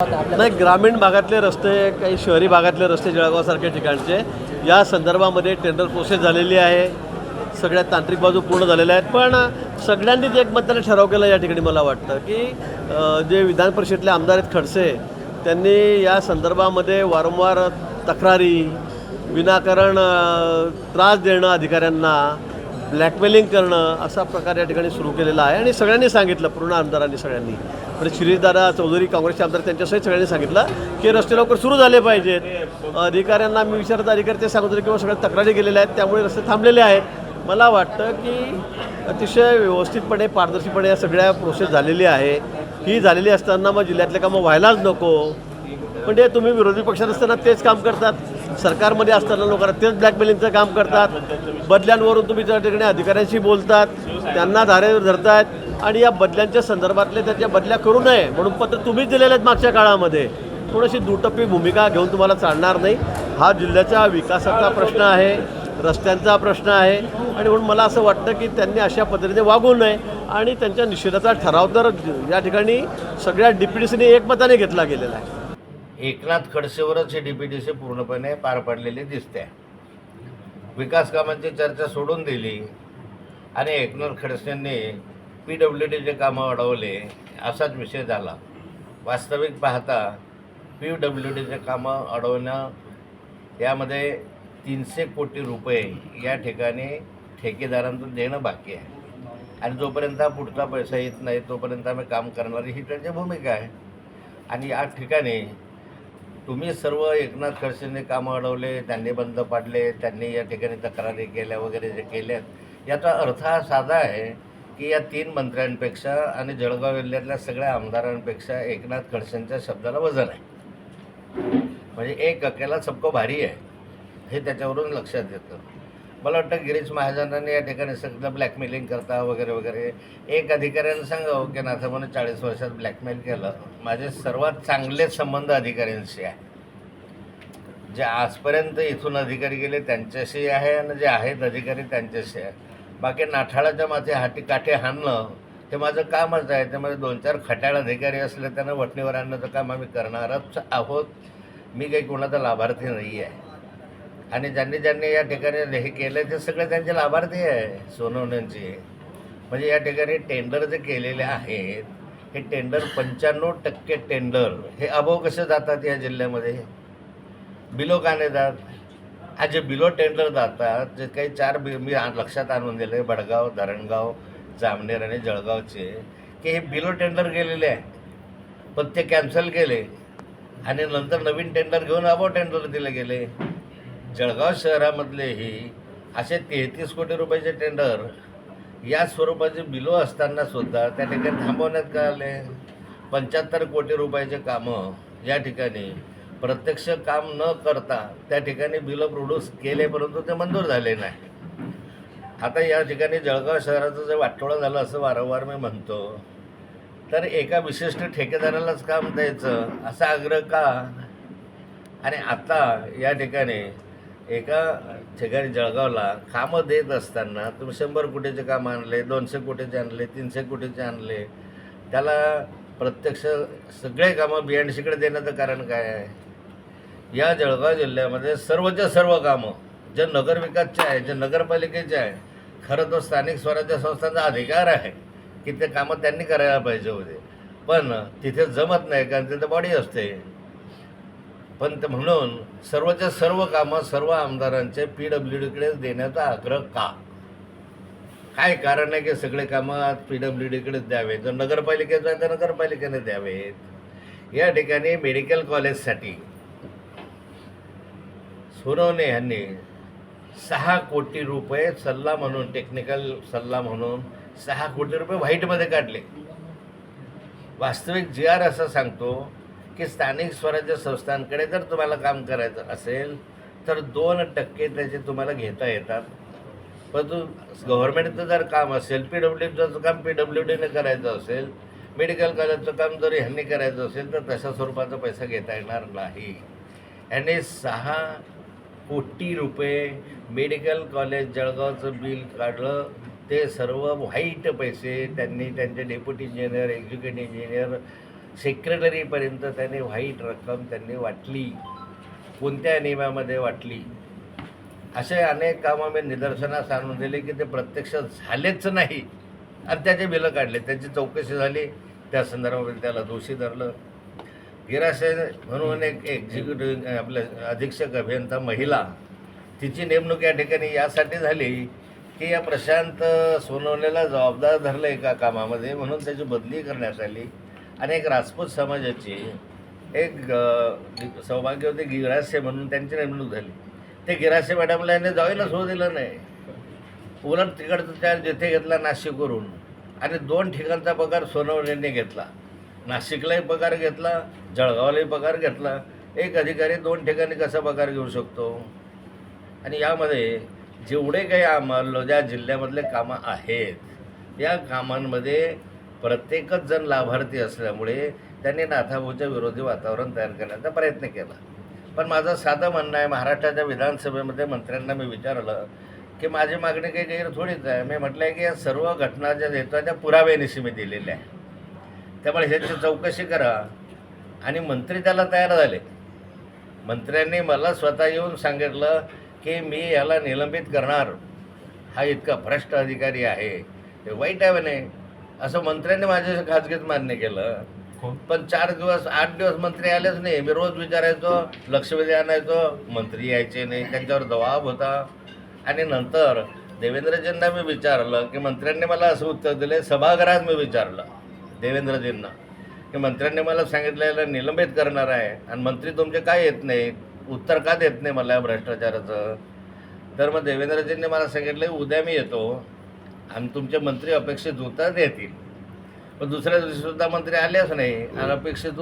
नाही ग्रामीण भागातले रस्ते काही शहरी भागातले रस्ते जळगावसारख्या ठिकाणचे या संदर्भामध्ये टेंडर प्रोसेस झालेली आहे. सगळ्या तांत्रिक बाजू पूर्ण झालेल्या आहेत. पण सगळ्यांनीच एक मताने ठराव केला या ठिकाणी मला वाटतं की जे विधान परिषदेतले आमदार आहेत खडसे त्यांनी या संदर्भामध्ये वारंवार तक्रारी विनाकारण त्रास देणं अधिकाऱ्यांना ब्लॅकमेलिंग करणं असा प्रकार या ठिकाणी सुरू केलेला आहे. आणि सगळ्यांनी सांगितलं पूर्ण आमदारांनी सगळ्यांनी. म्हणजे श्रीदादा चौधरी काँग्रेसचे आमदार त्यांच्यासहित सगळ्यांनी सांगितलं की रस्ते लवकर सुरू झाले पाहिजेत. अधिकाऱ्यांना मी विचारत अधिकारी ते सांगत होते किंवा सगळ्या तक्रारी गेलेल्या आहेत त्यामुळे रस्ते थांबलेले आहेत. मला वाटतं की अतिशय व्यवस्थितपणे पारदर्शीपणे या सगळ्या प्रोसेस झालेली आहे. ही झालेली असताना मग जिल्ह्यातले कामं व्हायलाच नको. म्हणजे तुम्ही विरोधी पक्षात असताना तेच काम करतात. सरकारमध्ये असताना लोकांना तेच ब्लॅकमेलिंगचं काम करतात. बदल्यांवरून तुम्ही त्या ठिकाणी अधिकाऱ्यांशी बोलतात. त्यांना धारेवर धरतायत. आणि या बदल्यांच्या संदर्भातले त्याच्या बदल्या करू नये म्हणून पत्र तुम्हीच दिलेले आहेत मागच्या काळामध्ये. थोडीशी दुटप्पी भूमिका घेऊन तुम्हाला चालणार नाही. हा जिल्ह्याच्या विकासाचा प्रश्न आहे रस्त्यांचा प्रश्न आहे. आणि म्हणून मला असं वाटतं की त्यांनी अशा पद्धतीने वागू नये. आणि त्यांच्या निषेधाचा ठराव तर या ठिकाणी सगळ्या डीपीडीसीने एकमताने घेतला गेलेला आहे. एकनाथ खडसेवरच हे डी पी डी सी पूर्णपणे पार पडलेले दिसते विकास कामांची चर्चा सोडून दिली आणि एकनाथ खडसेंनी पी डब्ल्यू डीचे कामं अडवले असाच विषय झाला. वास्तविक पाहता पी डब्ल्यू डीचे कामं अडवणं यामध्ये तीनशे कोटी रुपये या ठिकाणी ठेकेदारांतून देणं बाकी आहे. आणि जोपर्यंत हा पुढचा पैसा येत नाही तोपर्यंत आम्ही काम करणारी ही त्यांची भूमिका आहे. आणि या ठिकाणी तुम्ही सर्व एकनाथ खडसेंनी कामं अडवले त्यांनी बंद पाडले त्यांनी या ठिकाणी तक्रारी केल्या वगैरे जे केल्यात याचा अर्थ हा साधा आहे की या तीन मंत्र्यांपेक्षा आणि जळगाव जिल्ह्यातल्या सगळ्या आमदारांपेक्षा एकनाथ खडसेंच्या शब्दाला वजन आहे. म्हणजे एक अकेला सबको भारी आहे हे त्याच्यावरून लक्षात येतं. मला वाटतं गिरीश महाजनांनी या ठिकाणी सगळं ब्लॅकमेलिंग करता वगैरे वगैरे. एक अधिकाऱ्यानं सांगावं की म्हणून चाळीस वर्षात ब्लॅकमेल केलं. माझे सर्वात चांगले संबंध अधिकाऱ्यांशी आहे. जे आजपर्यंत इथून अधिकारी गेले त्यांच्याशी आहे आणि जे आहेत अधिकारी त्यांच्याशी आहे. बाकी नाठाळाच्या माथे हाटी काठे हाणणं ते माझं कामच आहे. त्यामध्ये दोन चार खट्याळ अधिकारी असले त्यांना वटणीवर आणण्याचं काम आम्ही करणारच आहोत. मी काही कोणाचा लाभार्थी नाही आहे आणि ज्यांनी ज्यांनी या ठिकाणी हे केलं ते सगळे त्यांचे लाभार्थी आहे सोनवण्यांचे. म्हणजे या ठिकाणी टेंडर जे केलेले आहेत हे टेंडर पंच्याण्णव टक्के टेंडर हे अभाव कसे जातात या जिल्ह्यामध्ये? बिलो का नाही जात? हा जे बिलो टेंडर जातात जे काही चार बि मी आ- लक्षात आणून दिले बडगाव धरणगाव जामनेर आणि जळगावचे की हे बिलो टेंडर गेलेले आहे पण ते कॅन्सल केले. आणि नंतर नवीन टेंडर घेऊन अभाव टेंडर दिले गेले. जळगाव शहरामधलेही असे तेहतीस कोटी रुपयाचे टेंडर या स्वरूपाचे बिलो असताना सुद्धा त्या ठिकाणी थांबवण्यात का आले? पंच्याहत्तर कोटी रुपयाचे कामं या ठिकाणी प्रत्यक्ष काम न करता त्या ठिकाणी बिलं प्रोड्यूस केले परंतु ते मंजूर झाले नाही. आता या ठिकाणी जळगाव शहराचं जे वाटोळं झालं असं वारंवार मी म्हणतो तर एका विशिष्ट ठेकेदारालाच काम द्यायचं असा आग्रह का? आणि आता या ठिकाणी एका ठिकाणी जळगावला कामं देत असताना तुम्ही शंभर कोटीचे काम आणले दोनशे कोटीचे आणले तीनशे कोटीचे आणले त्याला प्रत्यक्ष सगळे कामं बियाणशीकडे देण्याचं कारण काय आहे? या जळगाव जिल्ह्यामध्ये सर्वच्या सर्व कामं जे नगरविकासचे आहे जे नगरपालिकेचे आहे खरं तर स्थानिक स्वराज्य संस्थांचा अधिकार आहे की ते कामं त्यांनी करायला पाहिजे होते. पण तिथे जमत नाही कारण तिथे बॉडी असते. पण म्हणून सर्वच्या सर्व कामं सर्व आमदारांचे पी डब्ल्यू डीकडेच देण्याचा आग्रह का? काय कारण आहे की सगळे कामं पी डब्ल्यू डीकडेच द्यावे जर नगरपालिकेचं आहे तर नगरपालिकेने द्यावेत. या ठिकाणी मेडिकल कॉलेजसाठी सोनवणे यांनी सहा कोटी रुपये सल्ला म्हणून टेक्निकल सल्ला म्हणून सहा कोटी रुपये व्हाईटमध्ये काढले. वास्तविक जी आर असं सांगतो की स्थानिक स्वराज्य संस्थांकडे जर तुम्हाला काम करायचं असेल तर दोन टक्के त्याचे तुम्हाला घेता येतात. परंतु गव्हर्नमेंटचं जर काम असेल पी डब्ल्यू डीचं काम पी डब्ल्यू डीने करायचं असेल मेडिकल कॉलेजचं काम जर ह्यांनी करायचं असेल तर तशा स्वरूपाचा पैसा घेता येणार नाही. यांनी सहा कोटी रुपये मेडिकल कॉलेज जळगावचं बिल काढलं ते सर्व व्हाईट पैसे त्यांनी त्यांचे डेप्युटी इंजिनियर एक्झिक्युटिव्ह इंजिनियर सेक्रेटरीपर्यंत त्याने व्हाईट रक्कम त्यांनी वाटली. कोणत्या नियमामध्ये वाटली? असे अनेक कामं मी निदर्शनास आणून दिले की ते प्रत्यक्ष झालेच नाही. आणि त्याचे बिलं काढले. त्याची चौकशी झाली. त्या संदर्भामध्ये त्याला दोषी धरलं. गिराशय म्हणून एक एक्झिक्युटिव्ह आपल्या अधीक्षक अभियंता महिला तिची नेमणूक या ठिकाणी यासाठी झाली की या प्रशांत सोनवलेला जबाबदार धरलं एका कामामध्ये म्हणून त्याची बदली करण्यात आली. आणि एक राजपूत समाजाची एक सौभाग्य होते गिरासे म्हणून त्यांची नेमणूक झाली. ते गिरासे मॅडमला यांनी जाऊनच होऊ दिलं नाही. उलट तिकडचं त्या जिथे घेतला नाशिकवरून आणि दोन ठिकाणचा पगार सोनवणेंनी घेतला. नाशिकलाही पगार घेतला जळगावलाही पगार घेतला. एक अधिकारी दोन ठिकाणी कसा पगार घेऊ शकतो? आणि यामध्ये जेवढे काही आम्हाला ज्या जिल्ह्यामधले कामं आहेत या कामांमध्ये प्रत्येकच जण लाभार्थी असल्यामुळे त्यांनी नाथाभाऊच्या विरोधी वातावरण तयार करण्याचा प्रयत्न केला. पण माझं साधं म्हणणं आहे महाराष्ट्राच्या विधानसभेमध्ये मंत्र्यांना मी विचारलं की माझी मागणी काही गैर थोडीच आहे. मी म्हटलं आहे की या सर्व घटना ज्या देतो त्या पुराव्यानिशी मी दिलेल्या आहे त्यामुळे ह्याची चौकशी करा आणि मंत्री त्याला तयार झाले. मंत्र्यांनी मला स्वतः येऊन सांगितलं की मी याला निलंबित करणार. हा इतका भ्रष्ट अधिकारी आहे. हे वाईट आहे म्हणे. असं मंत्र्यांनी माझ्या खाजगीत मान्य केलं. पण चार दिवस आठ दिवस मंत्री आलेच नाही. मी रोज विचारायचो लक्षवेधी आणायचो मंत्री यायचे नाही त्यांच्यावर जबाब होता. आणि नंतर देवेंद्रजींना मी विचारलं की मंत्र्यांनी मला असं उत्तर दिले सभागृहात मी विचारलं देवेंद्रजींना की मंत्र्यांनी मला सांगितलं याला निलंबित करणार आहे. आणि मंत्री तुमचे काय येत नाहीत उत्तर का देत नाही मला भ्रष्टाचाराचं? तर मग देवेंद्रजींनी मला सांगितलं उद्या मी येतो. आणि तुमचे मंत्री अपेक्षित होता देतील. पण दुसऱ्या दिवशी सुद्धा मंत्री आलेच नाही. आणि अपेक्षित